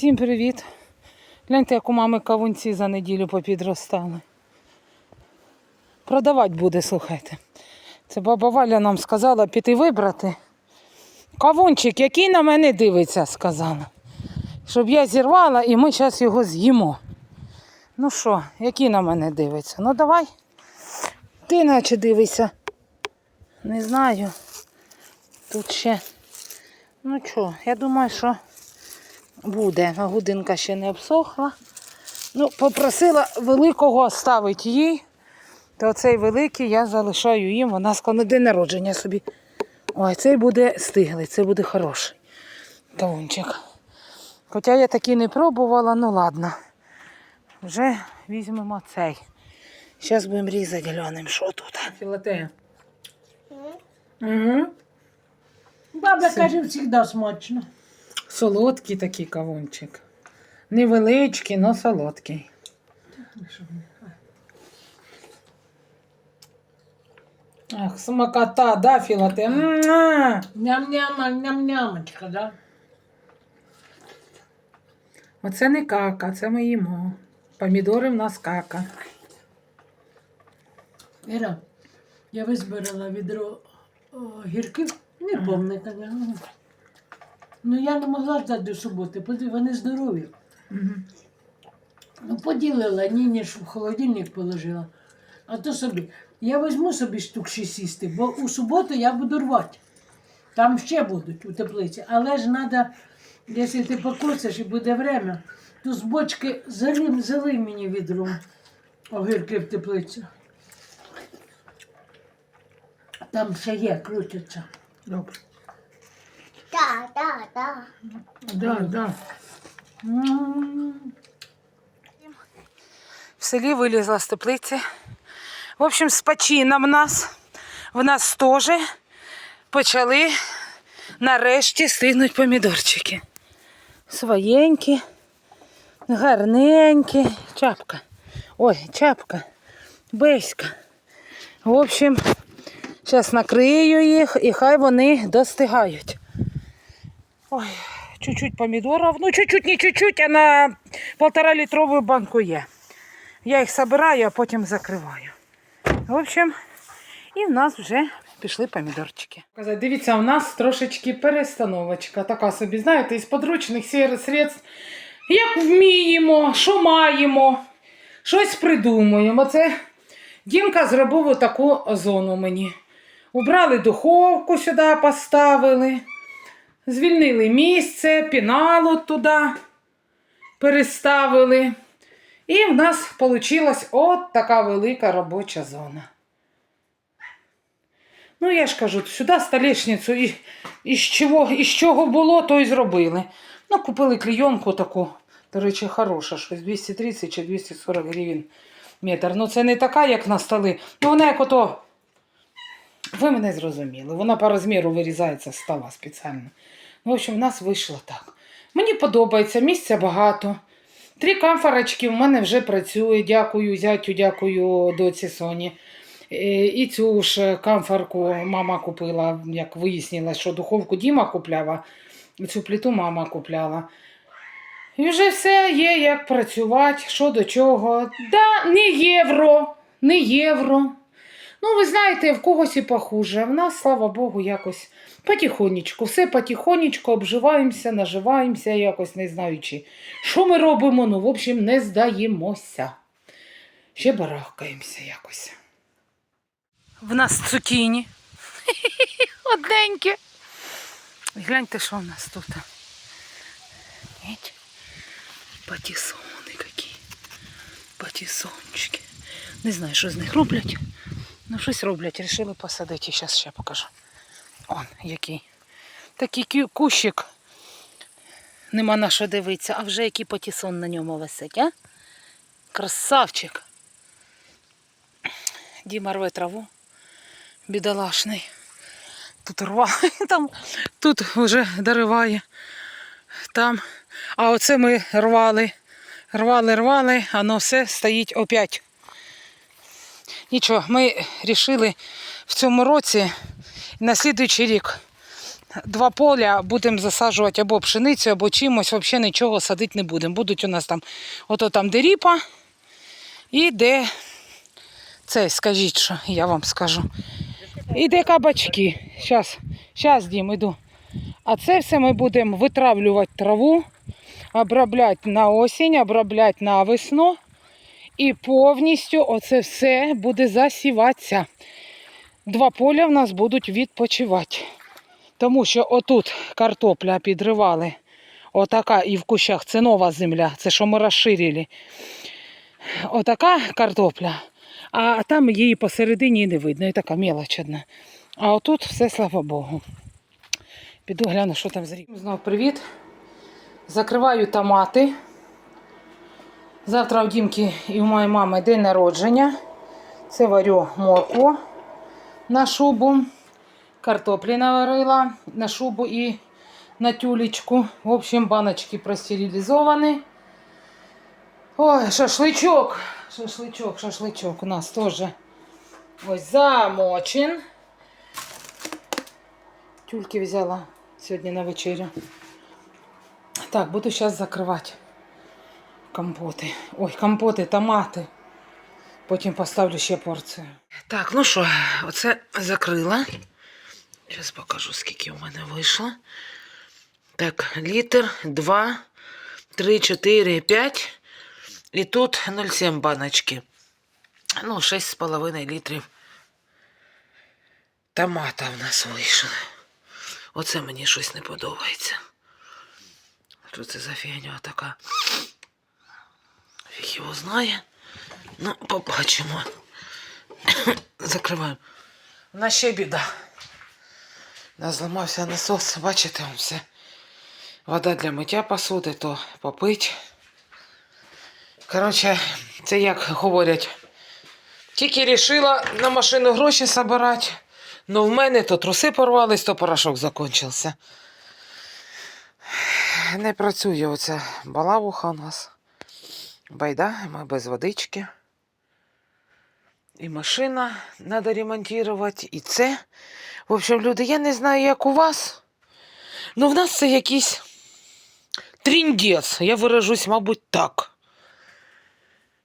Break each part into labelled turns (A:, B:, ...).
A: Всім привіт. Гляньте, як у мами кавунці за неділю попідростали. Продавати буде, слухайте. Це баба Валя нам сказала піти вибрати. Кавунчик, який на мене дивиться, сказала. Щоб я зірвала і ми зараз його з'їмо. Ну що, який на мене дивиться? Ну давай. Ти наче дивися. Не знаю. Тут ще. Ну що, я думаю, що буде. А Годинка ще не обсохла. Ну, попросила великого оставити їй. То цей великий я залишаю їм. Вона сказала, на день народження собі. Ой, цей буде стиглий, це буде хороший кавунчик. Хоча я такий не пробувала, ну ладно. Вже візьмемо цей. Зараз будемо різати, глянемо, що тут. Філатея. Угу.
B: Баба каже, завжди смачно.
A: Солодкий такий кавунчик. Невеличкий, але солодкий. Ах, смакота, да, філате? Муа!
B: Ням-няма, ням-нямочка, да?
A: Оце не кака, це ми їмо. Помідори в нас кака.
B: Іра, я визбирала відро о, гірків, не повне, звісно. Ну я не могла ждати до суботи, вони здорові. Ну, поділила, ніні ж в холодильник положила. А то собі. Я візьму собі штук 6 сісти, бо у суботу я буду рвати. Там ще будуть у теплиці. Але ж треба, якщо ти покосиш і буде время, то з бочки залив, залив мені відром огірки в теплицю. Там ще є, крутяться.
A: Добре.
C: Да, да, да.
A: Да, да. В селі вилізла з теплиці. В общем, з почином нас. В нас теж почали нарешті стигнуть помідорчики. Своєнькі, гарненькі. Чапка. Ой, чапка. Беська. В общем, зараз накрию їх і хай вони достигають. Ой, чуть-чуть помідорів. Ну, чуть-чуть, не чуть-чуть, а на полтора літрову банку є. Я їх збираю, а потім закриваю. В общем, і в нас вже пішли помідорчики. Дивіться, у нас трошечки перестановочка. Така собі, знаєте, із подручних средств. Як вміємо, що маємо, щось придумуємо. Це Дімка зробив таку зону мені. Убрали духовку сюди, поставили. Звільнили місце, піналу туди переставили. І в нас вийшла от така велика робоча зона. Ну, я ж кажу, сюди столешницю і, і, з чого, і з чого було, то і зробили. Ну, купили клейонку таку, до речі, хороша, щось 230 чи 240 гривень метр. Ну, це не така, як на столи. Ну, вона як ото. Ви мене зрозуміли. Вона по розміру вирізається з стола спеціально. Ну, в общем, в нас вийшло так. Мені подобається, місця багато. Три камфорочки в мене вже працює. Дякую, зятю, дякую доці Соні. Е, І цю ж камфорку мама купила, як вияснилось, що духовку Діма купляла, цю плиту мама купляла. І вже все є, як працювати, що до чого. Да, не євро, не євро. Ну, ви знаєте, в когось і похуже. В нас, слава Богу, якось потихонечку, все потихонечку обживаємося, наживаємося, якось не знаючи, що ми робимо, ну, в общем, не здаємося. Ще барахкаємося якось. В нас цукіні. Одненькі. Гляньте, що в нас тут. Патісони які. Патісончики. Не знаю, що з них роблять. Ну, щось роблять, рішили посадити. Зараз ще покажу. Он який. Такий кущик. Нема на що дивитися, а вже який патісон на ньому висить, а? Красавчик. Діма рве траву. Бідолашний. Тут рває, там, тут вже дориває. Там. А оце ми рвали. Рвали, рвали, воно все стоїть опять. Нічого, ми вирішили в цьому році на слідуючий рік два поля будемо засаджувати або пшеницю, або чимось, взагалі нічого садити не будемо. Будуть у нас там, ото там де ріпа і де цей, скажіть, що я вам скажу. І де кабачки. Щас, щас, Дім, іду. А це все ми будемо витравлювати траву, обробляти на осінь, обробляти на весну. І повністю оце все буде засіватися. Два поля в нас будуть відпочивати. Тому що отут картопля підривали. Отака і в кущах це нова земля, це що ми розширили. Отака картопля. А там її посередині не видно, і така мелоч одна. А отут все, слава Богу. Піду гляну, що там за рік. Знов привіт. Закриваю томати. Завтра у Дімки і у моєї мами день народження. Це варю моркву на шубу. Картоплі наварила на шубу і на тюлечку. В общем, баночки простерилизовані. Ой, шашличок. Шашличок, шашличок у нас теж ось замочен. Тюльки взяла сьогодні на вечерю. Так, буду зараз закривати компоти. Ой, компоти, томати. Потім поставлю ще порцію. Так, ну що, оце закрила. Зараз покажу, скільки у мене вийшло. Так, літр, два, три, чотири, п'ять. І тут 0,7 баночки. Ну, 6,5 літрів томата в нас вийшло. Оце мені щось не подобається. Що це за фігня така? Фіг його знає. Ну, побачимо. Закриваємо. У нас ще біда. У нас зламався насос, бачите, вам все. Вода для миття посуди, то попить. Коротше, це як говорять. Тільки рішила на машину гроші збирати. Ну в мене то труси порвались, то порошок закінчився. Не працює оця балавуха у нас. Байда, ми без водички. І машина треба ремонтувати, і це. В общем, люди, я не знаю, як у вас. Ну, в нас це якийсь тріндець. Я виражусь, мабуть, так.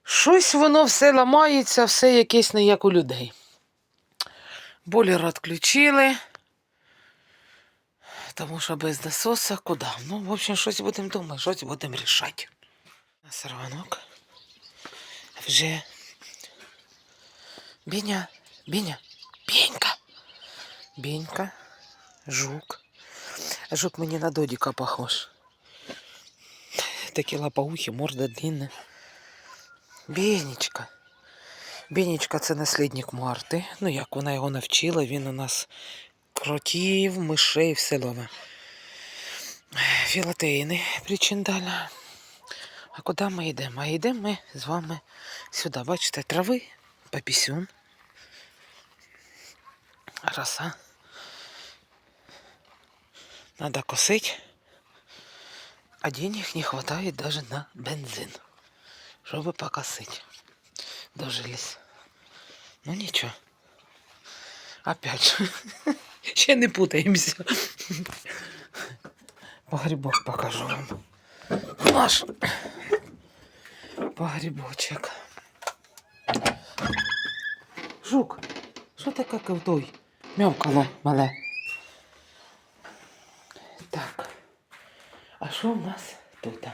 A: Щось воно все ламається, все якесь не як у людей. Бойлер відключили. Тому що без насоса куди? Ну, в общем, щось будемо думати, щось будемо рішати. На сарванок. Вже. Біня, Біня, Бінька. Бінька, жук. Жук мені на додіка похож. Такі лапоухи, морда длинна. Бенечка. Бенечка це наслідник Марти. Ну, як вона його навчила, він у нас кротів, мишей, все лове. Філатеїни причиндаля. А куди ми йдемо? А йдемо ми з вами сюди. Бачите, трави, папісюн. Роса. Надо косить. А денег не хватает даже на бензин. Чтобы покосить. Дожились. Ну ничего. Опять же. Ще не путаємося. Погрібок покажу вам. Наш погрібочок. Жук, що таке ковтой? Мявкало мале. Так. А що у нас тут?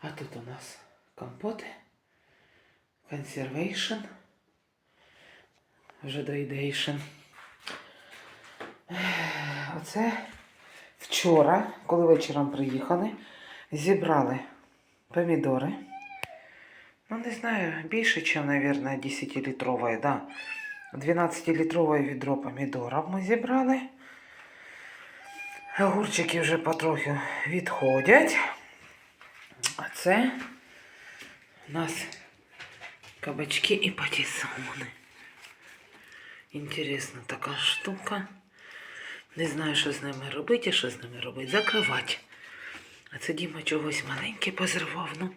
A: А тут у нас компоти, консервейшн, вже доїдейшн. Оце вчора, коли вечором приїхали, зібрали помідори. Ну, не знаю, більше, ніж, мабуть, 10-літрове, да. 12-літрове відро помідорів ми зібрали. Огурчики вже потрохи відходять. А це у нас кабачки і патісони. Інтересна така штука. Не знаю, що з ними робити, що з ними робити. Закривати. А це Діма чогось маленьке позривав. Ну,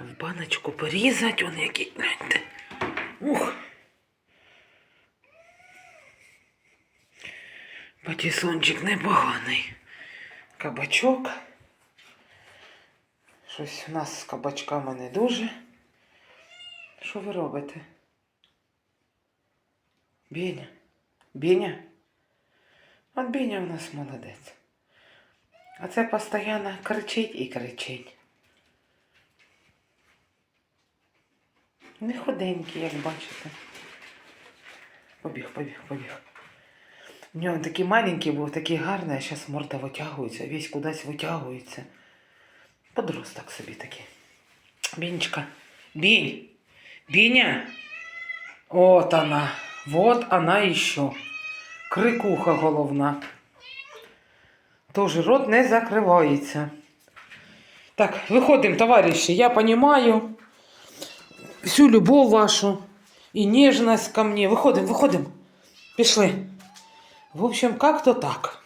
A: в баночку порізати, он який. Гляньте. Ух. Патісончик непоганий. Кабачок. Щось у нас з кабачками не дуже. Що ви робите? Біня? Біня? От Біня у нас молодець. А це постійно кричить і кричить. Не худенький, як бачите. Побіг, побіг, побіг. У нього такий маленький був, такий гарний, а зараз морда витягується, весь кудись витягується. Подросток собі такий. Бінечка. Бінь. Біня. Вот она. Вот она еще. Крикуха головна. Тоже рот не закривається. Так, виходимо, товариші. Я понимаю всю любов вашу і ніжність ко мне. Виходимо, виходимо. Пішли. В общем, как-то так.